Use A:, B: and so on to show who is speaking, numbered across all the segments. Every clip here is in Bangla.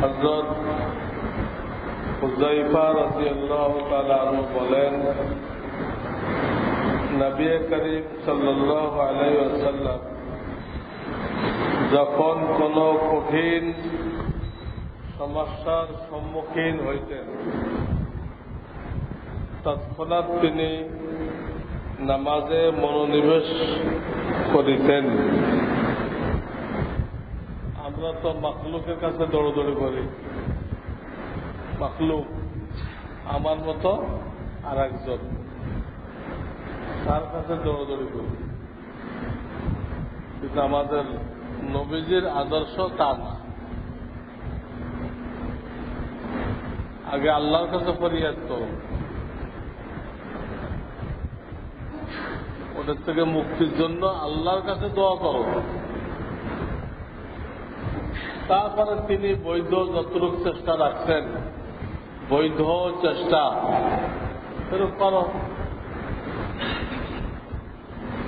A: হজরত হুজাইফা রাজিয়াল্লাহ তালু বলেন, নবী করিম সাল্লাহ যখন কোনো কঠিন সমস্যার সম্মুখীন হইতেন, তৎক্ষণাৎ তিনি নামাজে মনোনিবেশ করিতেন। আমরা তো মাখলুকের কাছে দৌড়দৌড়ি করি। মাখলুক আমার মতো আর একজন তার কাছে দৌড়দৌড়ি করি। কিন্তু আমাদের নবীজির আদর্শ তা না। আগে আল্লাহর কাছে ফরিয়াদ করো। ওদের থেকে মুক্তির জন্য আল্লাহর কাছে দোয়া করো। তারপরে তিনি বৈধ যতটুক চেষ্টা রাখছেন, বৈধ চেষ্টা। করো।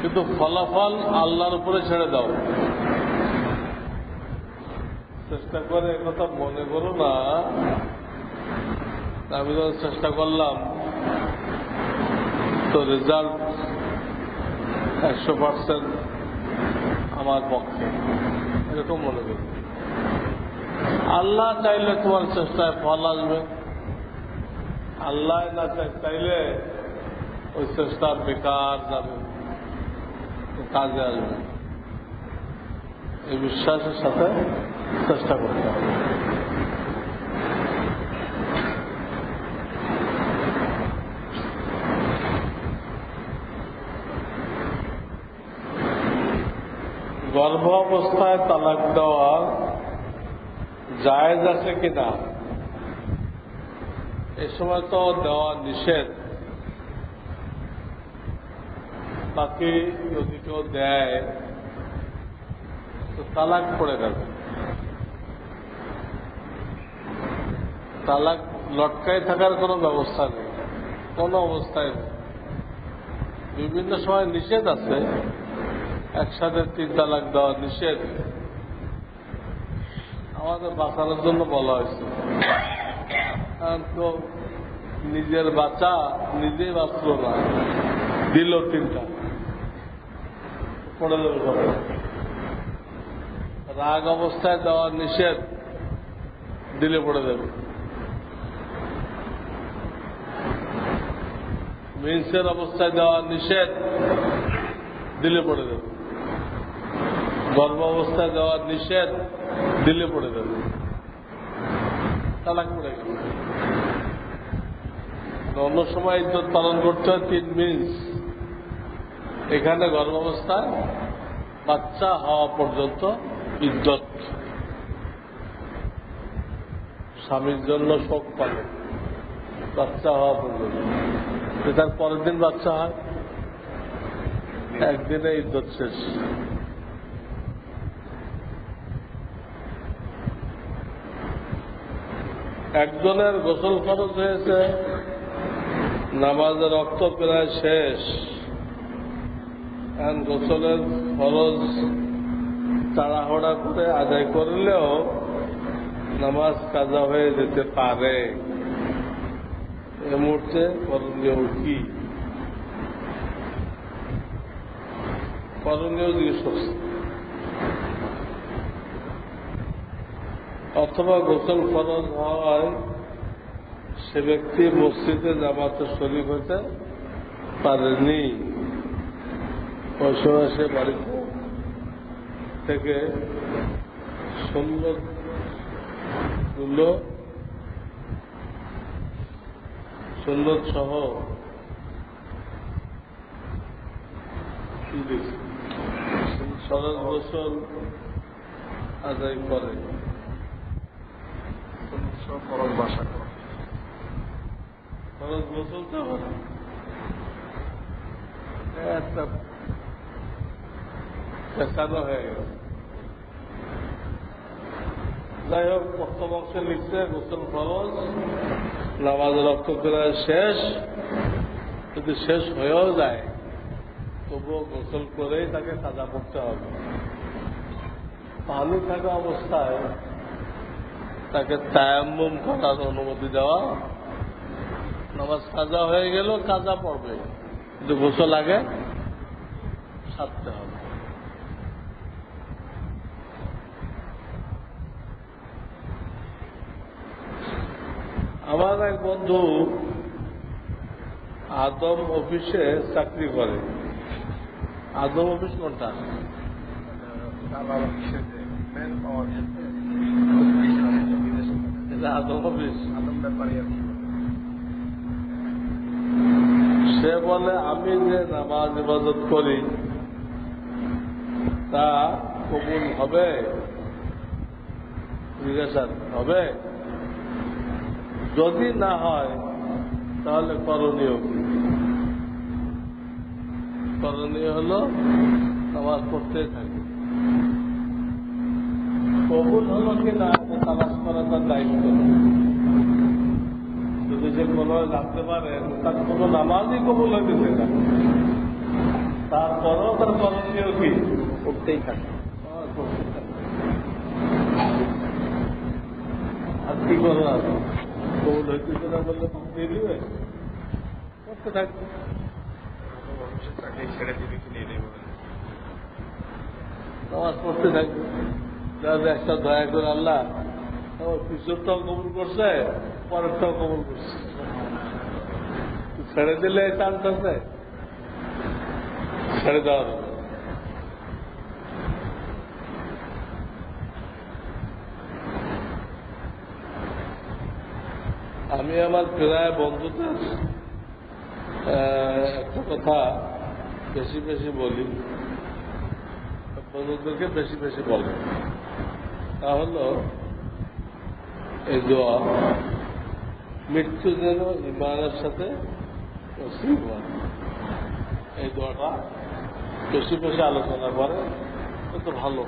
A: কিন্তু ফলাফল আল্লাহর উপরে ছেড়ে দাও। চেষ্টা করে একথা মনে করো না। আমি যখন চেষ্টা করলাম, তো রেজাল্ট একশো পার্সেন্ট আমার পক্ষে। এরকম মনে করি। আল্লাহ চাইলে তোমার চেষ্টায় ফল আসবে। আল্লাহ না চাইলে ওই চেষ্টা বেকার যাবে, কাজে আসবে। এই বিশ্বাসের সাথে চেষ্টা করতে হবে। গর্ভ অবস্থায় তালাক দেওয়া জায়েজ আছে কিনা এ সময় তো দেওয়া নিষেধ। তাকে যদি কেউ দেয়, তো তালাক পড়ে যাবে তালাক লটকায় থাকার কোনো ব্যবস্থা নেই, কোনো অবস্থায় নেই। বিভিন্ন সময় নিষেধ আছে, একসাথে তিন তালাক দেওয়া নিষেধ। আমাদের বাঁচানোর জন্য বলা হয়েছে। তো নিজের বাচ্চা নিজেই বাঁচল না। দিল তিনটা। পড়ে রাগ অবস্থায় দেওয়ার নিষেধ, দিলে পড়ে দেবে মিন্সের অবস্থায় দেওয়া নিষেধ, দিলে পড়ে দেবে গর্ভ অবস্থায় দেওয়ার নিষেধ দিলে পড়ে দেবে তালাক পড়ে গেল অন্য সময় ইজ্জত পালন করতে হয় তিন মিনিট এখানে গর্ভাবস্থায় বাচ্চা হওয়া পর্যন্ত ইজ্জত স্বামীর জন্য শোক পালন বাচ্চা হওয়া পর্যন্ত তার পরের দিন বাচ্চা হয় একদিনে ইজ্জত শেষ একজনের গোসল খরচ হয়েছে, নামাজের রক্ত প্রায় শেষ। গোসলের খরচ তাড়াহড়া করে আদায় করলেও নামাজ কাজা হয়ে যেতে পারে। এ মুহূর্তে করণীয় কি? করণীয় করছে অথবা গোসল ফরজ হওয়ায় সে ব্যক্তি মসজিদে জামাতে শরীফ হতে পারেনি। ওই সময় সে বাড়িতে থেকে সুন্দরগুলো সুন্দর সহ সরজ গোসল আদায় করে।
B: বাসা করো।
A: গোসল তো হবে। একটা পেশানো হয়ে গেল। যাই হোক লিখছে গোসল খরচ নামাজের রক্ত প্রায় শেষ। যদি শেষ হয়েও যায় তবুও গোসল করেই তাকে সাজা করতে হবে। পানি থাকা অবস্থায় তাকে তায়াম্মুম করার অনুমতি দেওয়া। নামাজ কাজা হয়ে গেল কাজা পড়বে। কিন্তু গোসল আগে সারতে হবে। আমার এক বন্ধু আদম অফিসে চাকরি করে। আদম অফিস কোনটা?
B: ম্যান পাওয়ার
A: এটা আদম অফিস
B: আদম ব্যাপারে আর কি
A: সে বলে আমি যে নামাজ ইবাদত করি তা কবুল হবে? জিজ্ঞাসা হবে? যদি না হয় তাহলে করণীয় কি? করণীয় হলো নামাজ পড়তে থাকে। কবুল হলো কি না এটা তালাশ করা তার দায়িত্ব যদি সে কোনো জানতে পারে তার কোনো নামাজই কবুল হইতেছে না। তারপরেও তার করণীয় কি?
B: করতেই থাকে।
A: আর কি করব আর কবুল হইতেছে না বললে দিয়ে দিবে? করতে থাকবে।
B: ছেড়ে দিবে কি নিয়ে নেবে
A: নামাজ পড়তে থাকবে। যাদের একটা দয়া করে আল্লাহ আমার পিছরটাও কবুল করছে, পরেরটাও কবুল করছে। ছেড়ে দিলে চান্স আছে। ছেড়ে দেওয়া যাবে আমি আমার প্রায় বন্ধুদের একটা কথা বেশি বেশি বলি। বন্ধুদেরকে বেশি বেশি বলে। তা হলো এই দোয়া মৃত্যু যেন ইমানের সাথে এই দোয়াটা বেশি বেশি আলোচনা করে তো ভালো।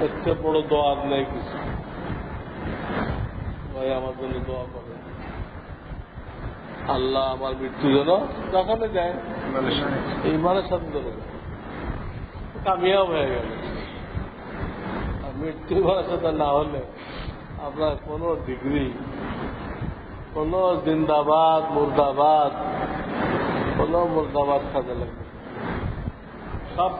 A: থেকে বড় দোয়া নেই কিছু। ভাই, আমার জন্য দোয়া করে আল্লাহ আমার মৃত্যু যেন যখনই দেয় এই মানের সাথে কামিয়াব হয়ে গেল। মৃত্যু সাথে না হলে আপনার কোনো ডিগ্রি কোনো জিন্দাবাদ মুর্দাবাদ কোনো মুর্দাবাদ কাজে লাগবে সব।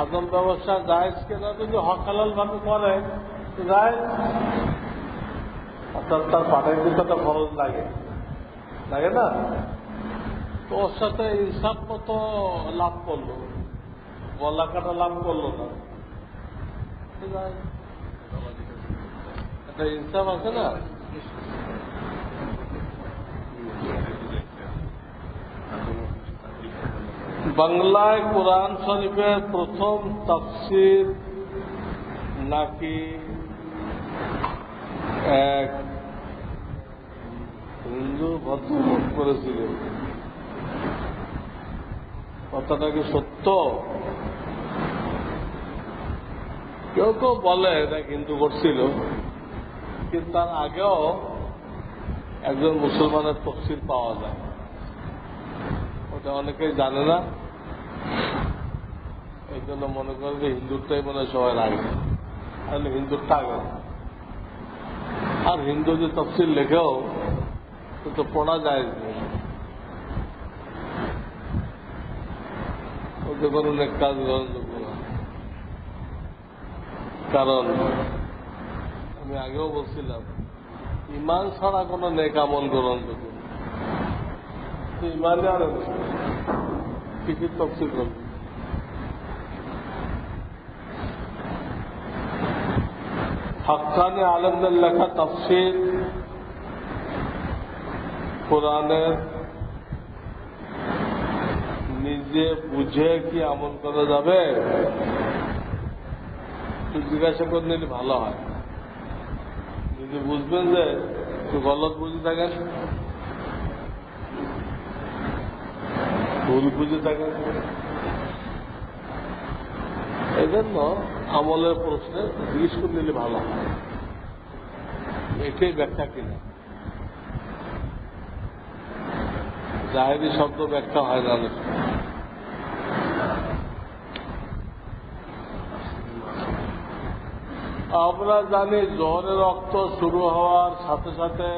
A: আদম ব্যবস্থা জায়েজ কেনা যদি হকালাল ভাবে করে জায়েজ অর্থাৎ তার পাটের দিকে তো খরচ লাগে। লাগে না? তো ওর সাথে ইনসাফ মতো লাভ করল। গলা কাটা লাভ করল না। একটা ইনসাফ আছে না? বাংলায় কোরআন শরীফের প্রথম তফসির নাকি এক হিন্দু ভদ্রলোক করেছিলেন কথাটা কি সত্য? কেউ কেউ বলে এটা হিন্দু করছিল। কিন্তু তার আগেও একজন মুসলমানের তফসিল পাওয়া যায়। ওটা অনেকেই জানে না। এই জন্য মনে করে যে হিন্দুরটাই মনে হয় সবার আগে তাহলে হিন্দুরটা আগে। আর হিন্দু যে তফসিল লেখেও সে তো পড়া যায় নেই ওতে কোনো নেক কাজ গ্রহণযোগ্য না কারণ, আমি আগেও বলছিলাম, ইমান ছাড়া কোনো নেক আমল গ্রহণযোগ্য। তো ইমানে আর কি কি তফসিল করবে হকানি আলমদের লেখা তফসিল কোরআনের নিজে বুঝে কি আমল করা যাবে? একটু জিজ্ঞাসা করে নিলে ভালো হয়। যদি বুঝবেন যে একটু গলত বুঝে থাকেন। ভুল বুঝে থাকেন। এই জন্য আমলের প্রশ্নে জিজ্ঞেস করে নিলে ভালো হয়। এটাই ব্যাখ্যা কিনা। জাহেরি শব্দ ব্যাখ্যা হয় না। আমরা জানি জোহরের রক্ত শুরু হওয়ার সাথে সাথে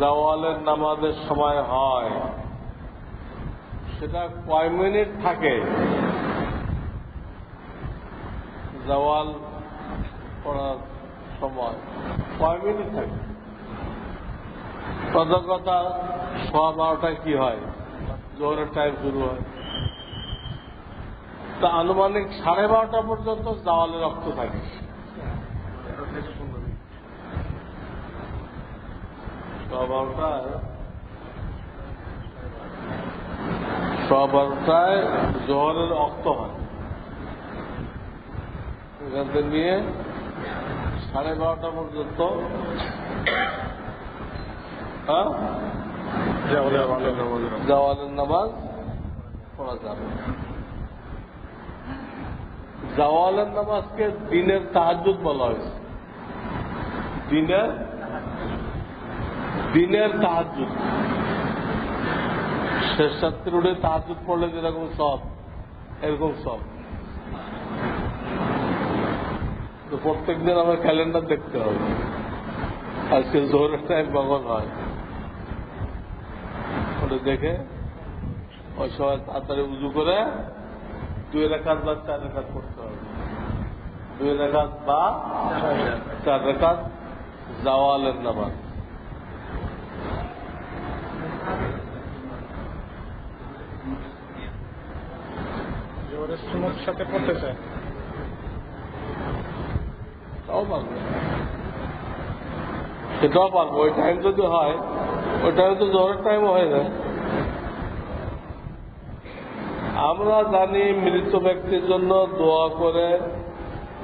A: জওয়ালের নামাজের সময় হয়। সেটা কয় মিনিট থাকে? জওয়াল পড়ার সময় কয় মিনিট থাকে? কথা সোয়া বারোটায় কি হয়? জোহরের টাইম শুরু হয়। তা আনুমানিক সাড়ে বারোটা পর্যন্ত জাওয়ালের রক্ত থাকে। সোয়া বারোটায় জোহরের রক্ত হয়। এখান থেকে নিয়ে সাড়ে বারোটা পর্যন্ত হ্যাঁ? জাওয়ালের নামাজ পড়া যাবে। জাওয়ালের নামাজকে দিনের তাহাজুদ বলা হয়েছে। দিনের দিনের তাহাজুদ শেষ রাত্রির উঠে তাহাজুদ পড়লে যেরকম সব এরকম সব। তো প্রত্যেক দিন আমার ক্যালেন্ডার দেখতে হবে। আজকে জোরের টাইম কখন হয়? দেখে ওই সময় তাড়াতাড়ি উজু করে দুই রেখাত বা চার রেখাত করতে হবে। দুই রেখাত বা চার রেখাত জাওয়ালের নামাজ।
B: সাথে পড়তে চায়?
A: তাও পারব। সেটাও পারব। ওই টাইম যদি হয় টাইম তো জ্বরের টাইম হয়ে যায় আমরা জানি মৃত ব্যক্তির জন্য দোয়া করে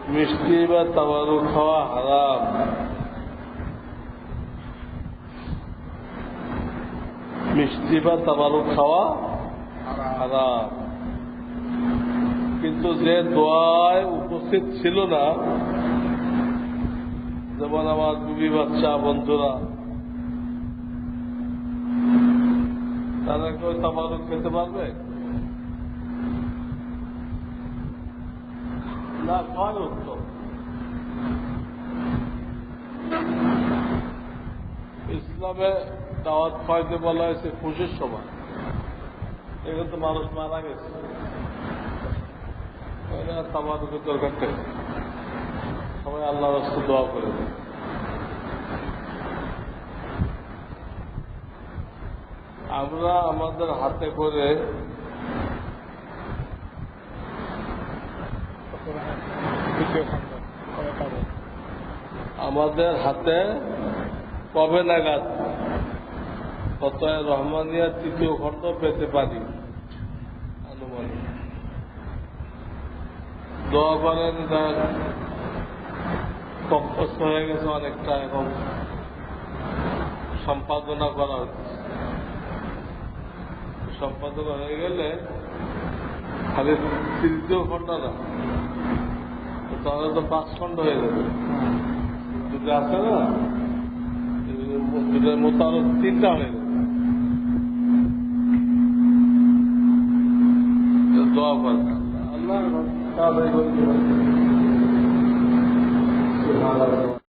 A: মিষ্টি বা তামারু খাওয়া হারাম। মিষ্টি বা তামারু খাওয়া হারাম। কিন্তু যে দোয়ায় উপস্থিত ছিল না, যেমন আমার বিবি বাচ্চা, বন্ধুরা তারা কেউ তামারুক খেতে পারবে? না, খাওয়ার উত্তম ইসলামে দাওয়াত খাওয়াইতে বলা হয়েছে খুশির সময়। এখানে তো মানুষ মারা গেছে। তামারুকের দরকার সবাই আল্লাহ রাস্তা দোয়া করে দেয় আমরা আমাদের হাতে করে আমাদের হাতে কবে নাগাদ? ফতোয় রহমানিয়া তৃতীয় খণ্ড পেতে পারি। আনুমানিক। দোয়া করেন দেখ কম্পোস্ট হয়ে গেছে অনেকটা এখন সম্পাদনা করা হচ্ছে। সম্পাদক হয়ে গেলে খালি তৃতীয় খন্ডা না তাহলে তো পাঁচ খন্ড হয়ে যাবে। যদি আছে না দুটার মতো তিনটা হয়ে যাবে। আল্লাহ